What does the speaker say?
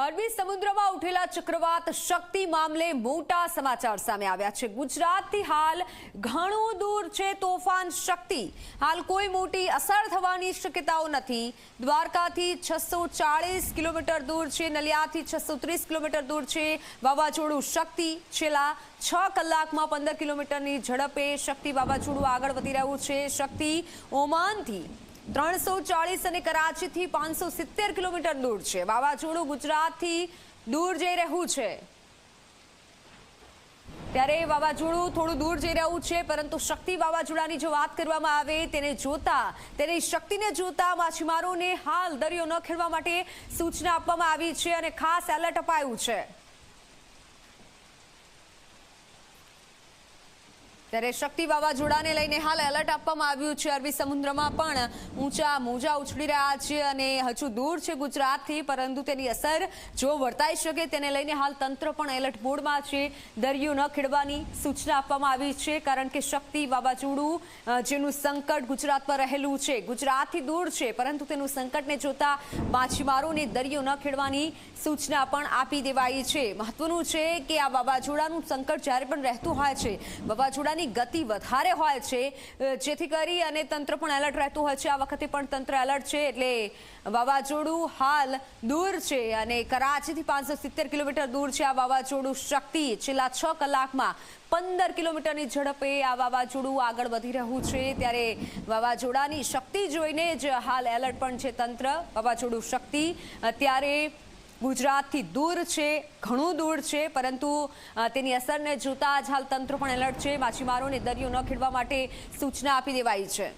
અરબી સમુદ્રમાં ઉઠેલા ચક્રવાત શક્તિ મામલે મોટા સમાચાર સામે આવ્યા છે. ગુજરાતથી હાલ ઘણું દૂર છે તોફાન શક્તિ. હાલ કોઈ મોટી અસર થવાની શક્યતાઓ નથી. દ્વારકાથી છસો કિલોમીટર દૂર છે, નલિયાથી છસો કિલોમીટર દૂર છે. વાવાઝોડું શક્તિ છેલ્લા છ કલાકમાં પંદર કિલોમીટરની ઝડપે શક્તિ વાવાઝોડું આગળ વધી રહ્યું છે. શક્તિ ઓમાનથી ત્રણસો ચાળીસ અને કરાચીથી પાંચસો સિત્તેર કિલોમીટર દૂર છે. વાવાઝોડું ગુજરાતથી દૂર જઈ રહ્યું છે. ત્યારે વાવાઝોડું થોડું દૂર જઈ રહ્યું છે, પરંતુ શક્તિ વાવાઝોડાની જો વાત કરવામાં આવે, તેને જોતા, તેની શક્તિને જોતા માછીમારોને હાલ દરિયો ન ખેડવા માટે સૂચના આપવામાં આવી છે અને ખાસ એલર્ટ અપાયું છે. ત્યારે શક્તિ વાવાઝોડાને લઈને હાલ એલર્ટ આપવામાં આવ્યું છે. અરબી સમુદ્રમાં પણ ઊંચા મોજા ઉછળી રહ્યા છે અને હજુ દૂર છે ગુજરાતથી, પરંતુ તેની અસર જો વર્તાઈ શકે તેને લઈને હાલ તંત્ર પણ એલર્ટ મોડમાં છે. દરિયો ન ખેડવાની સૂચના આપવામાં આવી છે, કારણ કે શક્તિ વાવાઝોડું જેનું સંકટ ગુજરાત પર રહેલું છે. ગુજરાતથી દૂર છે, પરંતુ તેનું સંકટને જોતા માછીમારોને દરિયો ન ખેડવાની સૂચના પણ આપી દેવાઈ છે. મહત્વનું છે કે આ વાવાઝોડાનું સંકટ જ્યારે પણ રહેતું હોય છે, વાવાઝોડાની ગતિ વધારે હોય છે જેથી કરી અને તંત્ર પણ એલર્ટ રહેતું હોય છે. આ વખતે પણ તંત્ર એલર્ટ છે, એટલે વાવાઝોડું હાલ દૂર છે અને કરાચીથી પાંચસો સિત્તેર કિલોમીટર દૂર છે આ વાવાઝોડું શક્તિ. છેલ્લા છ કલાકમાં પંદર કિલોમીટરની ઝડપે આ વાવાઝોડું આગળ વધી રહ્યું છે. ત્યારે વાવાઝોડાની શક્તિ જોઈને જ હાલ એલર્ટ પણ છે તંત્ર. વાવાઝોડું શક્તિ અત્યારે ગુજરાતથી દૂર છે, ઘણું દૂર છે, પરંતુ તેની અસરને જોતા જ હાલ તંત્ર પણ એલર્ટ છે. માછીમારોને દરિયો ન ખેડવા માટે સૂચના આપી દેવાઈ છે.